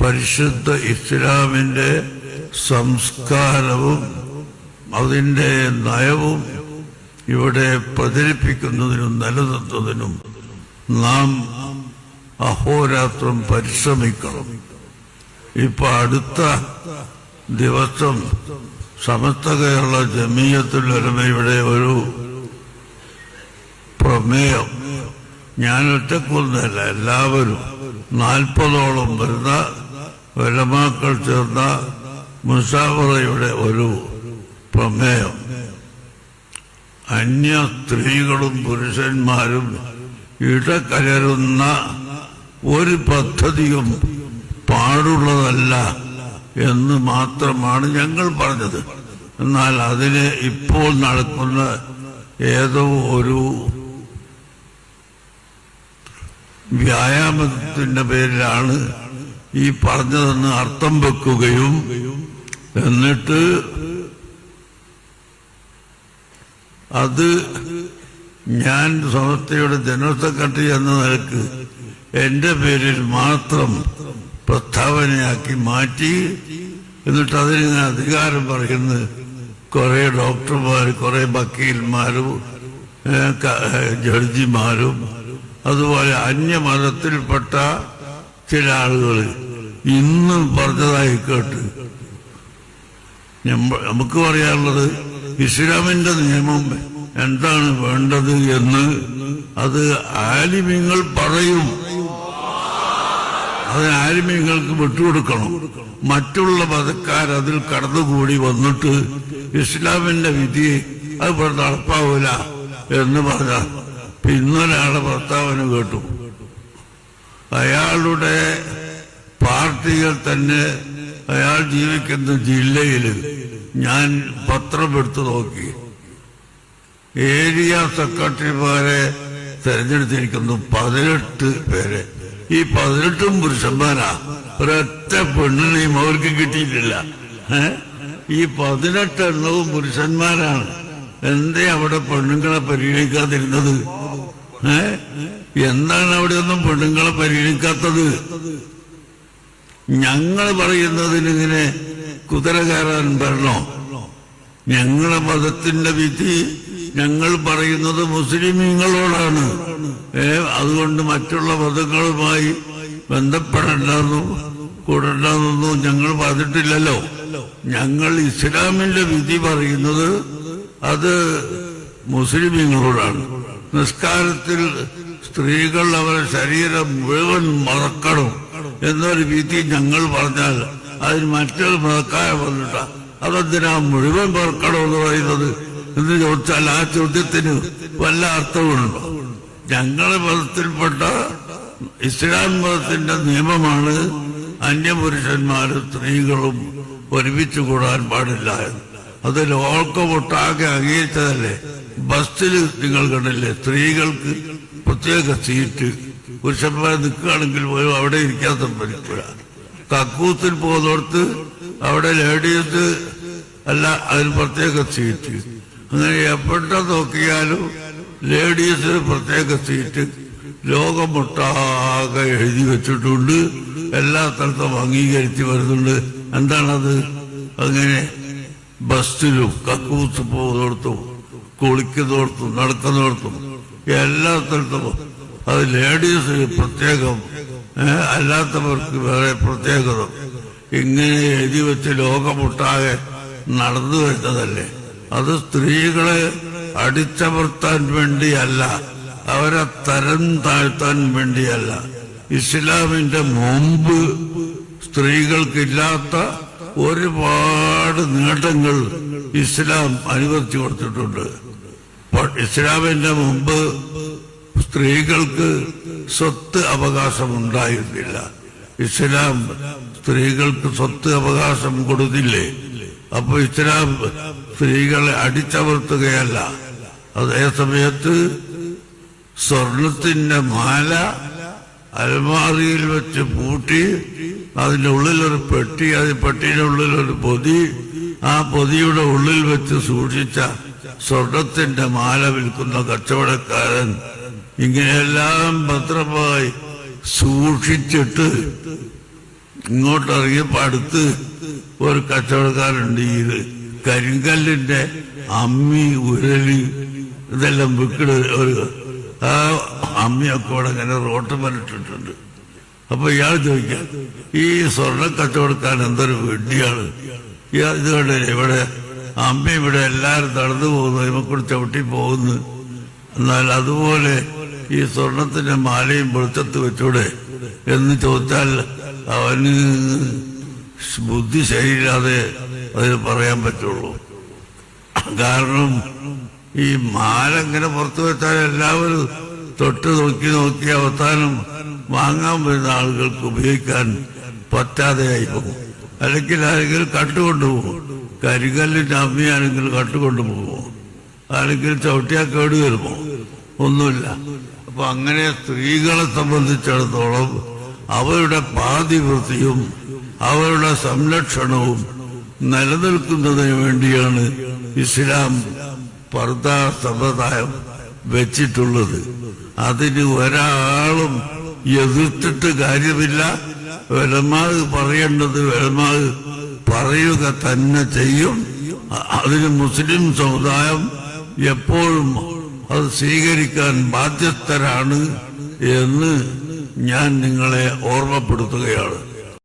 പരിശുദ്ധ ഇസ്ലാമിന്റെ സംസ്കാരവും അതിന്റെ നയവും ഇവിടെ പ്രചരിപ്പിക്കുന്നതിനും നിലനിർത്തുന്നതിനും നാം അഹോരാത്രം പരിശ്രമിക്കണം. ഇപ്പൊ അടുത്ത ദിവസം സമസ്ത കേരള ജമീയത്തിൽ ജമീയത്തിലൊരുമയുടെ ഒരു പ്രമേയം. ഞാൻ ഒറ്റക്കൊന്നല്ല എല്ലാവരും നാൽപ്പതോളം വരുന്ന വലമാക്കൾ ചേർന്ന മുസാഫറയുടെ ഒരു പ്രമേയം. അന്യ സ്ത്രീകളും പുരുഷന്മാരും ഇടകലരുന്ന ഒരു പദ്ധതിയും പാടുള്ളതല്ല എന്ന് മാത്രമാണ് ഞങ്ങൾ പറഞ്ഞത്. എന്നാൽ അതിന് ഇപ്പോൾ നടക്കുന്ന ഏതോ ഒരു വ്യായാമത്തിന്റെ പേരിലാണ് ഈ പറഞ്ഞതെന്ന് അർത്ഥം വെക്കുകയും എന്നിട്ട് അത് ഞാൻ സമസ്തയുടെ ജനറൽ സെക്രട്ടറി എന്ന നിലയ്ക്ക് എന്റെ പേരിൽ മാത്രം പ്രസ്താവനയാക്കി മാറ്റി എന്നിട്ട് അതിന് അധികാരം പറയുന്നത് കുറെ ഡോക്ടർമാർ കുറെ വക്കീൽമാരും ജഡ്ജിമാരും അതുപോലെ അന്യമതത്തിൽപ്പെട്ട ചില ആളുകൾ ഇന്നും പറഞ്ഞതായി കേട്ട് നമുക്ക് പറയാനുള്ളത് ഇസ്ലാമിന്റെ നിയമം എന്താണ് വേണ്ടത് എന്ന് അത് ആലിമ്യങ്ങൾ പറയും. അത് ആലിമ്യങ്ങൾക്ക് വിട്ടുകൊടുക്കണം. മറ്റുള്ള മതക്കാർ അതിൽ കടന്നുകൂടി വന്നിട്ട് ഇസ്ലാമിന്റെ വിധിയെ അത് ഇവിടെ എന്ന് പറഞ്ഞ പിന്നൊരാളെ ഭർത്താവിന് കേട്ടു. അയാളുടെ പാർട്ടികൾ തന്നെ അയാൾ ജീവിക്കുന്ന ജില്ലയിൽ ഞാൻ പത്രമെടുത്തു നോക്കി. ഏരിയ സെക്രട്ടറിമാരെ തെരഞ്ഞെടുത്തിരിക്കുന്നു പതിനെട്ട് പേരെ. ഈ പതിനെട്ടും പുരുഷന്മാരാ. ഒരൊറ്റ പെണ്ണിനെയും അവർക്ക് കിട്ടിയിട്ടില്ല. ഈ പതിനെട്ട് എണ്ണവും പുരുഷന്മാരാണ്. എന്തേ അവിടെ പെണ്ണുങ്ങളെ പരിഗണിക്കാതിരുന്നത്? ഏ? എന്താണ് അവിടെ ഒന്നും പെണ്ണുങ്ങളെ പരിഗണിക്കാത്തത് ഞങ്ങൾ പറയുന്നതിനിങ്ങനെ കുതിര കയറാൻ വരണോ? ഞങ്ങളെ മതത്തിന്റെ വിധി ഞങ്ങൾ പറയുന്നത് മുസ്ലിമീങ്ങളോടാണ്. ഏ അതുകൊണ്ട് മറ്റുള്ള മതങ്ങളുമായി ബന്ധപ്പെടണ്ടെന്നും കൂടണ്ടെന്നൊന്നും ഞങ്ങൾ പറഞ്ഞിട്ടില്ലല്ലോ. ഞങ്ങൾ ഇസ്ലാമിന്റെ വിധി പറയുന്നത് അത് മുസ്ലിമീങ്ങളോടാണ്. നിസ്കാരത്തിൽ സ്ത്രീകൾ അവരുടെ ശരീരം മുഴുവൻ മറക്കണം എന്നൊരു വിധി ഞങ്ങൾ പറഞ്ഞാൽ അതിന് മറ്റൊരു മറക്കായ വന്നിട്ട അതെന്തിനാ മുഴുവൻ മറക്കണം എന്ന് പറയുന്നത്? എന്ന് ചോദിച്ചാൽ ആ ചോദ്യത്തിന് വല്ല അർത്ഥമുണ്ടോ ഞങ്ങളുടെ മതത്തിൽപ്പെട്ട ഇസ്ലാം മതത്തിന്റെ നിയമമാണ് അന്യപുരുഷന്മാരും സ്ത്രീകളും ഒരുമിച്ച് കൂടാൻ പാടില്ല എന്ന്. അത് ലോകമൊട്ടാകെ അംഗീകരിച്ചതല്ലേ? ബസ്സിൽ നിങ്ങൾ കണ്ടില്ലേ? സ്ത്രീകൾക്ക് പ്രത്യേക സീറ്റ്. പുരുഷന്മാർ നിൽക്കുകയാണെങ്കിൽ പോലും അവിടെ ഇരിക്കാൻ സമ്മതിക്കുക കക്കൂത്തിൽ പോകുന്നിടത്ത് അവിടെ ലേഡീസ് അല്ല അതിന് പ്രത്യേക സീറ്റ്. അങ്ങനെ എപ്പോഴത്തെ നോക്കിയാലും ലേഡീസിന് പ്രത്യേക സീറ്റ്. ലോകമൊട്ടാകെ എഴുതി വെച്ചിട്ടുണ്ട്. എല്ലാ സ്ഥലത്തും അംഗീകരിച്ച് വരുന്നുണ്ട്. എന്താണത്? അങ്ങനെ ബസ്സിലും കക്കൂസ് പോകുന്നിടത്തും കുളിക്കുന്നിടത്തും നടക്കുന്നിടത്തും എല്ലാ സ്ഥലത്തും അത് ലേഡീസ് പ്രത്യേകം അല്ലാത്തവർക്ക് വേറെ പ്രത്യേകത. ഇങ്ങനെ എഴുതി വെച്ച് ലോകമൊട്ടാകെ നടന്നു വരുന്നതല്ലേ? അത് സ്ത്രീകളെ അടിച്ചമർത്താൻ വേണ്ടിയല്ല അവരെ തരം താഴ്ത്താൻ വേണ്ടിയല്ല. ഇസ്ലാമിന്റെ മുമ്പ് സ്ത്രീകൾക്കില്ലാത്ത ഒരുപാട് നേട്ടങ്ങൾ ഇസ്ലാം അനുവദിച്ചു കൊടുത്തിട്ടുണ്ട്. ഇസ്ലാമിന്റെ മുമ്പ് സ്ത്രീകൾക്ക് സ്വത്ത് അവകാശം ഉണ്ടായിരുന്നില്ല ഇസ്ലാം സ്ത്രീകൾക്ക് സ്വത്ത് അവകാശം കൊടുത്തില്ലേ? അപ്പൊ ഇസ്ലാം സ്ത്രീകളെ അടിച്ചമർത്തുകയല്ല. അതേ സമയത്ത് സ്വർണത്തിന്റെ മാല അലമാറിയിൽ വെച്ച് പൂട്ടി അതിന്റെ ഉള്ളിലൊരു പെട്ടി അത് പെട്ടിയുടെ ഉള്ളിലൊരു പൊതി ആ പൊതിയുടെ ഉള്ളിൽ വെച്ച് സൂക്ഷിച്ച സ്വർണത്തിന്റെ മാല വിൽക്കുന്ന കച്ചവടക്കാരൻ ഇങ്ങനെയെല്ലാം ഭദ്രമായി സൂക്ഷിച്ചിട്ട് ഇങ്ങോട്ട് ഇറങ്ങിയപ്പോ അടുത്ത് ഒരു കച്ചവടക്കാരുണ്ട് ഈ കരിങ്കല്ലിന്റെ അമ്മി ഉരലി ഇതെല്ലാം വിൽക്കണ ഒരു ആ അമ്മിയൊക്കെ ഇവിടെ ഇങ്ങനെ റോട്ട് മരട്ടിട്ടുണ്ട് അപ്പൊ ഇയാൾ ചോദിക്കാം ഈ സ്വർണ കച്ചവടക്കാരൻ എന്തൊരു വെടിയാണ് ഇയാൾ ഇത് കണ്ടേ ഇവിടെ അമ്മ ഇവിടെ എല്ലാവരും തളർന്നു പോകുന്നു ഇവക്കൂടെ ചവിട്ടി പോകുന്നു. എന്നാൽ അതുപോലെ ഈ സ്വർണത്തിന്റെ മാലയും വെളിച്ചത്ത് വെച്ചൂടെ എന്ന് ചോദിച്ചാൽ അവന് ബുദ്ധി ശരിയില്ലാതെ അതിന് പറയാൻ പറ്റുള്ളൂ. കാരണം ഈ മാല ഇങ്ങനെ പുറത്തു വെച്ചാൽ എല്ലാവരും തൊട്ട് നോക്കി നോക്കി അവസാനം വാങ്ങാൻ വരുന്ന ആളുകൾക്ക് ഉപയോഗിക്കാൻ പറ്റാതെയായി പോകും. അല്ലെങ്കിൽ ആരെങ്കിലും കട്ടുകൊണ്ടുപോകും കരികല്ലിന്റെ അമ്മയാണെങ്കിൽ കട്ടുകൊണ്ടുപോകും അല്ലെങ്കിൽ ചവിട്ടിയാൽ കേട് വരുമോ? ഒന്നുമില്ല. അപ്പൊ അങ്ങനെ സ്ത്രീകളെ സംബന്ധിച്ചിടത്തോളം അവരുടെ പാതിവൃത്തിയും അവരുടെ സംരക്ഷണവും നിലനിൽക്കുന്നതിന് വേണ്ടിയാണ് ഇസ്ലാം പർദ സമ്പ്രദായം വെച്ചിട്ടുള്ളത്. അതിന് ഒരാളും എതിർത്തിട്ട് കാര്യമില്ല. വെലമാവ് പറയേണ്ടത് വെലമാവ് പറയുക തന്നെ ചെയ്യും. അതിന് മുസ്ലിം സമുദായം എപ്പോഴും അത് സ്വീകരിക്കാൻ ബാധ്യസ്ഥരാണ് എന്ന് ഞാൻ നിങ്ങളെ ഓർമ്മപ്പെടുത്തുകയാണ്.